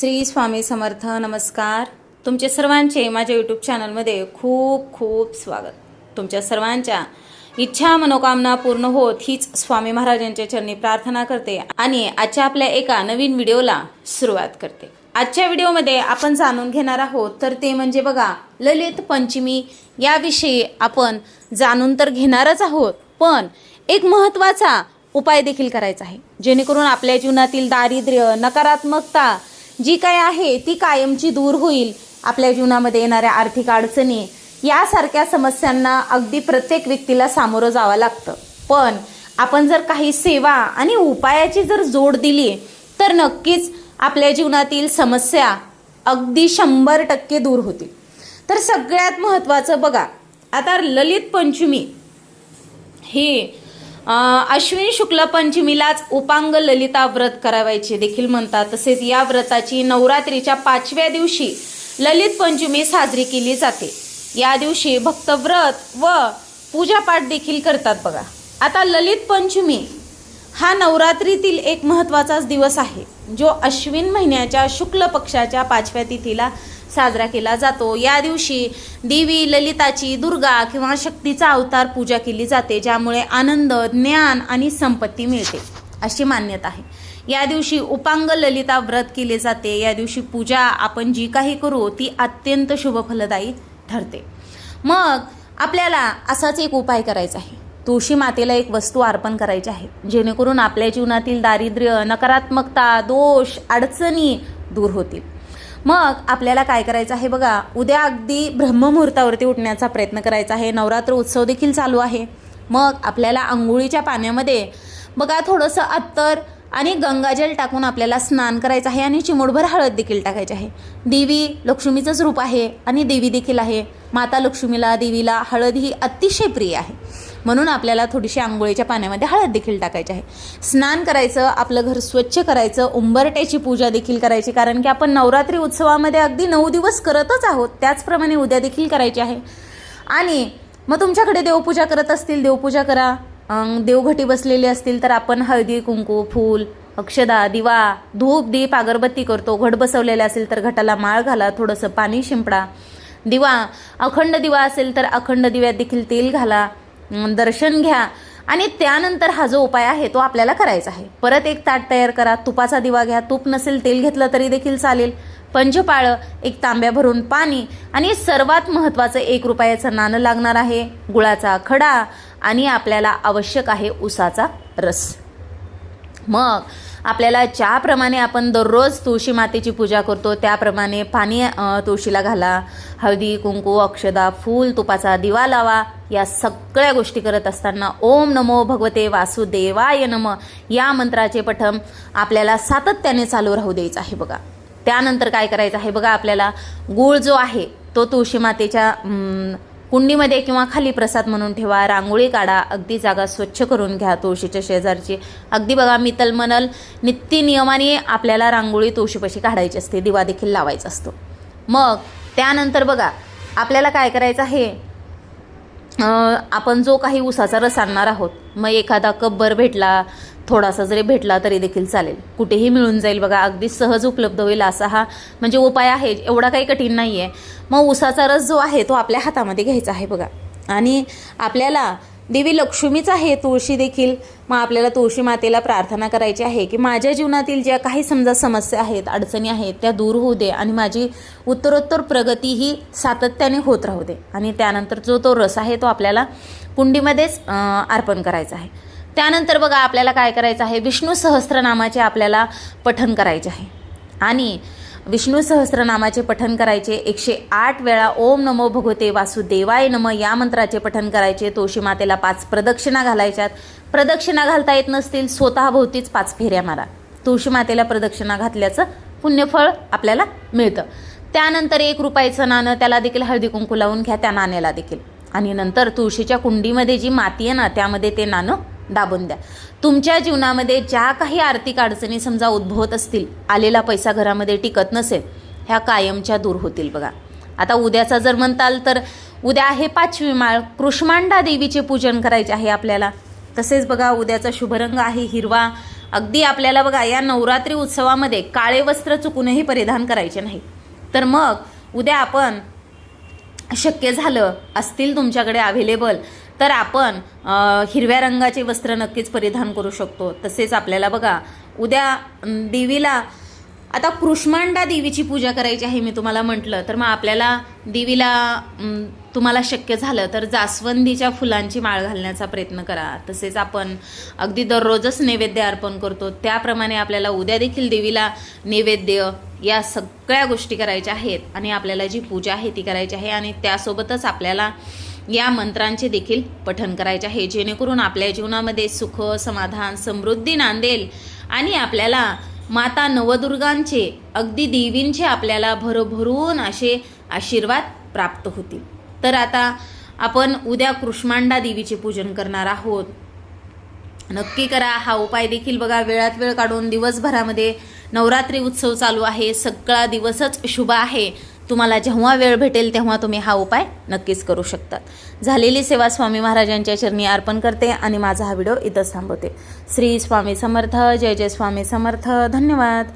श्री स्वामी समर्थ नमस्कार. तुमचे सर्वांचे माझ्या यूट्यूब चॅनलमध्ये खूप खूप स्वागत. तुमच्या सर्वांच्या इच्छा मनोकामना पूर्ण होत हीच स्वामी महाराजांच्या चरणी प्रार्थना करते आणि आजच्या आपल्या एका नवीन व्हिडिओला सुरुवात करते. आजच्या व्हिडिओमध्ये आपण जाणून घेणार आहोत तर ते म्हणजे बघा ललित पंचमी याविषयी आपण जाणून तर घेणारच आहोत पण एक महत्त्वाचा उपाय देखील करायचा आहे. जेणेकरून आपल्या जीवनातील दारिद्र्य नकारात्मकता जी काय आहे ती कायमची दूर होईल. आपल्या जीवनामध्ये येणाऱ्या आर्थिक अडचणी यासारख्या समस्यांना अगदी प्रत्येक व्यक्तीला सामोरं जावं लागतं. पण आपण जर काही सेवा आणि उपायाची जर जोड दिली तर नक्कीच आपल्या जीवनातील समस्या अगदी शंभर टक्के दूर होतील. तर सगळ्यात महत्त्वाचं बघा आता ललित पंचमी. ही अश्विन शुक्ल पंचमीलाच उपांग ललिता व्रत करावायचे देखील म्हणतात. तसेच या व्रताची नवरात्रीच्या पाचव्या दिवशी ललित पंचमी साजरी केली जाते. या दिवशी भक्त व्रत व पूजापाठ देखील करतात बघा. आता ललित पंचमी हा नवरात्रीतील एक महत्त्वाचाच दिवस आहे. जो अश्विन महिन्याच्या शुक्ल पक्षाच्या पाचव्या तिथीला साजरा केला जातो. या दिवशी देवी ललिताची दुर्गा किंवा शक्तीचा अवतार पूजा केली जाते ज्यामुळे आनंद ज्ञान आणि संपत्ती मिळते अशी मान्यता आहे. या दिवशी उपांग ललिता व्रत केले जाते. या दिवशी पूजा आपण जी काही करू ती अत्यंत शुभफलदायी ठरते. मग आपल्याला असाच एक उपाय करायचा आहे. तुळशी मातेला एक वस्तू अर्पण करायची आहे. जेणेकरून आपल्या जीवनातील दारिद्र्य नकारात्मकता दोष अडचणी दूर होतील. मग आपल्याला काय करायचं आहे बघा उद्या अगदी ब्रह्ममुहूर्तावरती उठण्याचा प्रयत्न करायचा आहे नवरात्र उत्सव देखील चालू आहे. मग आपल्याला आंघोळीच्या पाण्यामध्ये बघा थोडंसं अत्तर आणि गंगाजल टाकून आपल्याला स्नान करायचं आहे आणि चिमूटभर हळद देखील टाकायची आहे. देवी लक्ष्मीचंच रूप आहे आणि देवी देखील आहे. माता लक्ष्मीला देवीला हळद ही अतिशय प्रिय आहे. म्हणून आपल्याला थोडीशी आंघोळीच्या पाण्यामध्ये हळद देखील टाकायची आहे. स्नान करायचं आपलं घर स्वच्छ करायचं उंबरट्याची पूजा देखील करायची कारण की आपण नवरात्री उत्सवामध्ये अगदी नऊ दिवस करतच आहोत त्याचप्रमाणे उद्या देखील करायची आहे. आणि मग तुमच्याकडे देवपूजा करत असतील देवपूजा करा. देवघटी बसलेली असतील तर आपण हळदी कुंकू फूल अक्षदा दिवा धूप दीप अगरबत्ती करतो. घट बसवलेले असेल तर घटाला माळ घाला थोडंसं पाणी शिंपडा. दिवा अखंड दिवा असेल तर अखंड दिव्यात देखील तेल घाला. दर्शन घ्या. आणि त्यानंतर हा जो उपाय आहे तो आपल्याला करायचा आहे. परत एक ताट तयार करा. तुपाचा दिवा घ्या. तूप नसेल तेल घेतलं तरी देखील चालेल. पंचपाळं एक तांब्या भरून पाणी आणि सर्वात महत्त्वाचं एक रुपयाचं नाणं लागणार आहे गुळाचा खडा आणि आपल्याला आवश्यक आहे उसाचा रस. मग आपल्याला ज्याप्रमाणे आपण दररोज तुळशी मातेची पूजा करतो त्याप्रमाणे पाणी तुळशीला घाला हळदी कुंकू अक्षदा फूल तुपाचा दिवा लावा या सगळ्या गोष्टी करत असताना ओम नमो भगवते वासुदेवाय नम या मंत्राचे पठम आपल्याला सातत्याने चालू राहू द्यायचं आहे बघा. त्यानंतर काय करायचं आहे बघा आपल्याला गूळ जो आहे तो तुळशी मातेच्या कुंडीमध्ये किंवा खाली प्रसाद म्हणून ठेवा. रांगोळी काढा. अगदी जागा स्वच्छ करून घ्या. तुळशीच्या शेजारची. अगदी बघा मी तलमनल नित्य नियमाने आपल्याला रांगोळी तुळशीपाशी काढायची असते. दिवा देखील लावायचा असतो. मग त्यानंतर बघा आपल्याला काय करायचं आहे? आपण जो काही उसाचा रस आणणार आहोत मग एखादा कपभर भेटला थोडासा जरी भेटला तरी देखील चालेल. कुठेही मिळून जाईल बघा अगदी सहज उपलब्ध होईल असा हा म्हणजे उपाय आहे एवढा काही कठीण नाही आहे मग उसाचा रस जो आहे तो आपल्या हातामध्ये घ्यायचा आहे बघा. आणि आपल्याला देवी लक्ष्मीच आहे तुळशी देखील मग आपल्याला तुळशी मातेला प्रार्थना करायची आहे की माझ्या जीवनातील ज्या काही समजा समस्या आहेत अडचणी आहेत त्या दूर होऊ दे आणि माझी उत्तरोत्तर प्रगती ही सातत्याने होत राहू दे. आणि त्यानंतर जो तो रस आहे तो आपल्याला कुंडीमध्येच अर्पण करायचा आहे. त्यानंतर बघा आपल्याला काय करायचं आहे? विष्णू सहस्त्रनामाचे आपल्याला पठन करायचे आहे. आणि विष्णू सहस्त्रनामाचे पठन करायचे एकशे आठ वेळा ओम नमो भगवते वासुदेवाय नम या मंत्राचे पठन करायचे. तुळशी मातेला पाच प्रदक्षिणा घालायच्यात. प्रदक्षिणा घालता येत नसतील स्वतःभोवतीच पाच फेऱ्या मारा. तुळशी मातेला प्रदक्षिणा घातल्याचं पुण्यफळ आपल्याला मिळतं. त्यानंतर एक रुपयाचं नाणं त्याला देखील हळदी कुंकू लावून घ्या त्या नाण्याला देखील. आणि नंतर तुळशीच्या कुंडीमध्ये जी माती आहे ना त्यामध्ये ते नाणं दाबून द्या. तुमच्या जीवनामध्ये ज्या काही आर्थिक अडचणी समजा उद्भवत असतील आलेला पैसा घरामध्ये टिकत नसेल ह्या कायमच्या दूर होतील बघा. आता उद्याचा जर म्हणताल तर उद्या आहे पाचवी माळ कृष्मांडा देवीचे पूजन करायचे आहे आपल्याला. तसेच बघा उद्याचा शुभरंग आहे हिरवा. अगदी आपल्याला बघा या नवरात्री उत्सवामध्ये काळे वस्त्र चुकूनही परिधान करायचे नाही. तर मग उद्या आपण शक्य झालं असतील तुमच्याकडे अवेलेबल तर आपण हिरव्या रंगाचे वस्त्र नक्कीच परिधान करू शकतो. तसेच आपल्याला बघा उद्या देवीला आता कृष्मांडा देवीची पूजा करायची आहे मी तुम्हाला म्हटलं तर मग आपल्याला देवीला तुम्हाला शक्य झालं तर जास्वंदीच्या फुलांची माळ घालण्याचा प्रयत्न करा. तसेच आपण अगदी दररोजच नैवेद्य अर्पण करतो. त्याप्रमाणे आपल्याला उद्या देखील देवीला नैवेद्य या सगळ्या गोष्टी करायच्या आहेत आणि आपल्याला जी पूजा आहे ती करायची आहे आणि त्यासोबतच आपल्याला या मंत्रांचे देखील पठण करायचे आहे. जेणेकरून आपल्या जीवनामध्ये सुख समाधान समृद्धी नांदेल आणि आपल्याला माता नवदुर्गांचे अगदी देवींचे आपल्याला भरभरून असे आशीर्वाद प्राप्त होतील. तर आता आपण उद्या कृष्मांडा देवीचे पूजन करणार आहोत. नक्की करा. हा उपाय देखील बघा. वेळात वेळ काढून दिवसभरामध्ये नवरात्री उत्सव चालू आहे. सगळा दिवसच शुभ आहे. तुम्हाला जेव्हा वेळ भेटेल तेव्हा तुम्ही हा उपाय नक्कीच करू शकतात. झालेली सेवा स्वामी महाराजांच्या चरणी अर्पण करते आणि माझा हा व्हिडिओ इथंच थांबवते. श्री स्वामी समर्थ जय जय स्वामी समर्थ धन्यवाद.